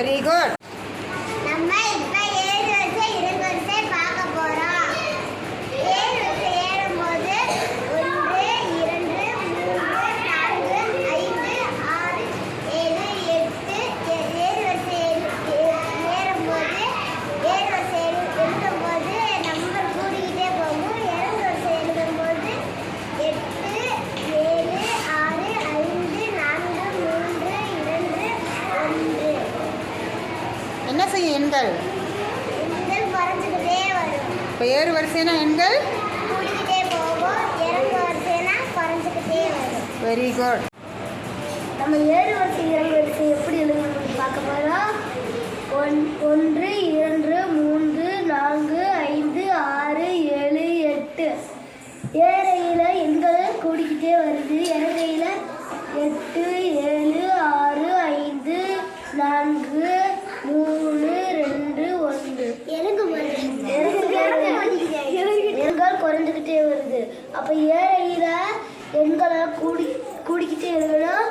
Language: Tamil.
வெரி குட் நம்ம இப்ப ஏழு வரிசை இரண்டு வரிசை பார்க்க போறோம் ஏழு வரிசை ஏறும்போது ஒன்று இரண்டு மூன்று நான்கு ஐந்து ஆறு ஏழு எட்டு ஏ- ஏழு வரிசை ஏ- ஏறும்போது ஏழு வரிசை எழு- எழுதும்போது நம்பர் கூடிக்கிட்டே போகும் ஏழு வரிசை எழுதும்போது எட்டு ஏழு ஆறு ஐந்து நான்கு மூன்று இரண்டு ஒன்று என்ன செய்யும் எண்கள்? ஏறு வரிசைனா எண்கள்? வெரி குட் நம்ம ஏழு வரிசை இறங்கு வரிசை எப்படி எழுதணும்னு பார்க்க போகிறோம் ஒன் ஒன்று இரண்டு மூன்று நான்கு ஐந்து ஆறு ஏழு எட்டு. ஏழையில் எண்கள் கூடிக்கிட்டே வருது. இறங்கு அப்போ ஏற ஈர எண்களை கூடி கூடிக்கிட்டே எழுதணும்